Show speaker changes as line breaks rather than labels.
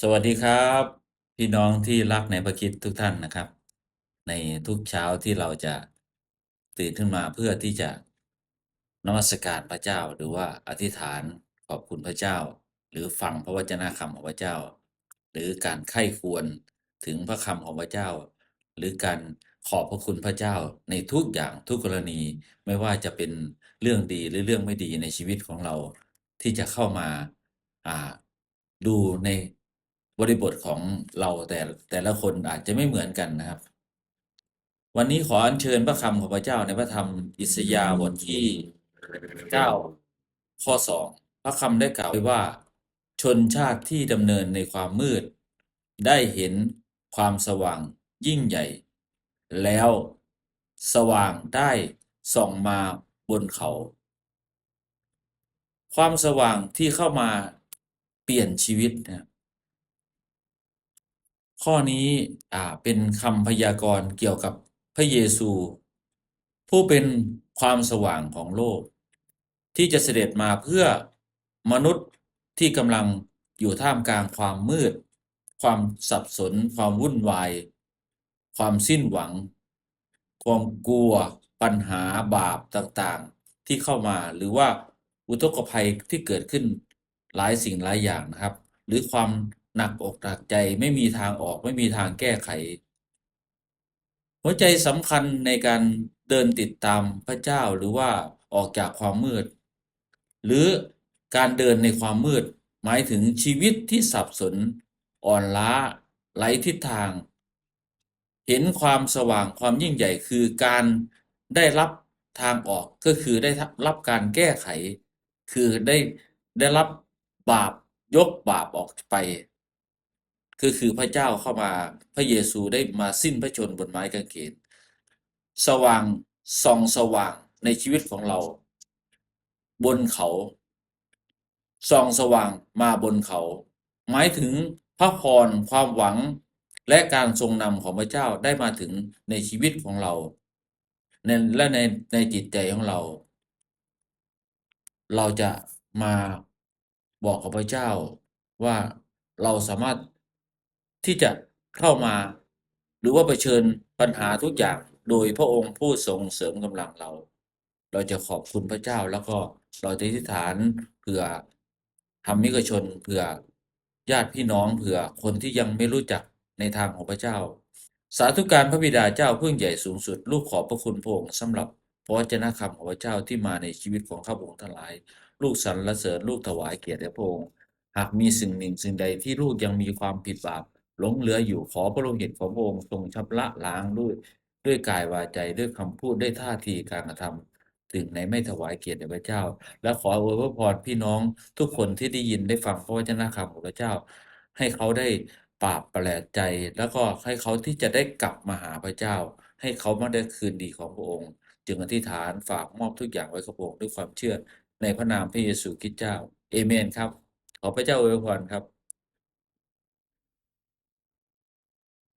สวัสดีครับ พี่น้องที่รักในพระคิดทุกท่านนะครับ ในทุกเช้าที่เราจะตื่นขึ้นมาเพื่อที่จะนมัสการพระเจ้า หรือว่าอธิษฐานขอบคุณพระเจ้า หรือฟังพระวจนะคำของพระเจ้า หรือการไข้ควรถึงพระคำของพระเจ้า หรือการขอบพระคุณพระเจ้าในทุกอย่างทุกกรณีไม่ว่าจะเป็นเรื่องดีหรือเรื่องไม่ดีในชีวิตของเราที่จะเข้ามาดูใน บริบทของเราแต่แต่ละคนอาจจะไม่เหมือนกันนะครับ วันนี้ขออัญเชิญพระคำของพระเจ้าในพระธรรมอิสยาห์บทที่เก้าข้อสองพระคำได้กล่าวไว้ว่า ชนชาติที่ดำเนินในความมืด ได้เห็นความสว่างยิ่งใหญ่ แล้วสว่างได้ส่องมาบนเขา ความสว่างที่เข้ามาเปลี่ยนชีวิตนะ ข้อนี้อ่าเป็นคำพยากรณ์เกี่ยวกับพระเยซู ผู้เป็นความสว่างของโลก ที่จะเสด็จมาเพื่อมนุษย์ที่กำลังอยู่ท่ามกลางความมืด ความสับสน ความวุ่นวาย ความสิ้นหวัง ความกลัว ปัญหาบาปต่างๆ ที่เข้ามาหรือว่าอุทกภัยที่เกิดขึ้นหลายสิ่งหลายอย่างนะครับ หรือความ หนักอกหนักใจไม่มีทางออกไม่มีทางแก้ไข หัวใจสำคัญในการเดินติดตามพระเจ้าหรือว่าออกจากความมืด หรือการเดินในความมืด หมายถึงชีวิตที่สับสน อ่อนล้าไร้ทิศทาง เห็นความสว่างความยิ่งใหญ่คือการได้รับทางออกก็คือได้รับการแก้ไข คือได้ได้รับบาปยกบาปออกไป คือคือพระเจ้าเข้ามาพระเยซูได้มาสิ้นพระชนบนไม้กางเขนสว่างส่องสว่างในชีวิตของเรา บนเขาส่องสว่างมาบนเขา หมายถึงพระพรความหวังและการทรงนำของพระเจ้าได้มาถึงในชีวิตของเราและในในจิตใจของเรา เราจะมาบอกกับพระเจ้าว่าเราสามารถ ที่จะเข้ามา หรือว่าเผชิญปัญหาทุกอย่างโดยพระองค์ผู้ทรงเสริมกำลังเรา เราจะขอบคุณพระเจ้าแล้วก็เราจะอธิษฐานเผื่อธรรมิกชนเผื่อญาติพี่น้องเผื่อคนที่ยังไม่รู้จักในทางของพระเจ้า สาธุการพระบิดาเจ้าเพื่อใหญ่สูงสุด ลูกขอบพระคุณพระองค์สำหรับพระวจนะคำของพระเจ้าที่มาในชีวิตของข้าพระองค์ทั้งหลาย ลูกสรรเสริญลูกถวายเกียรติพระองค์หากมีสิ่งหนึ่งสิ่งใดที่ลูกยังมีความผิดบาป หลงเหลืออยู่ขอพระโลหิตของพระองค์ทรงชำระล้างด้วยด้วยกายวาจาด้วยคำพูดด้วยท่าทีการกระทำถึงในไม่ถวายเกียรติแด่พระเจ้า และขออวยพรพี่น้องทุกคนที่ได้ยินได้ฟังพระวจนะคำของพระเจ้า ให้เขาได้ปราบประแลดใจ แล้วก็ให้เขาที่จะได้กลับมาหาพระเจ้า ให้เขามาได้คืนดีของพระองค์ จึงอธิษฐานฝากมอบทุกอย่างไว้กับพระองค์ด้วยความเชื่อในพระนามพระเยซูคริสต์เจ้าเอเมนครับ ขอพระเจ้าอวยพรครับ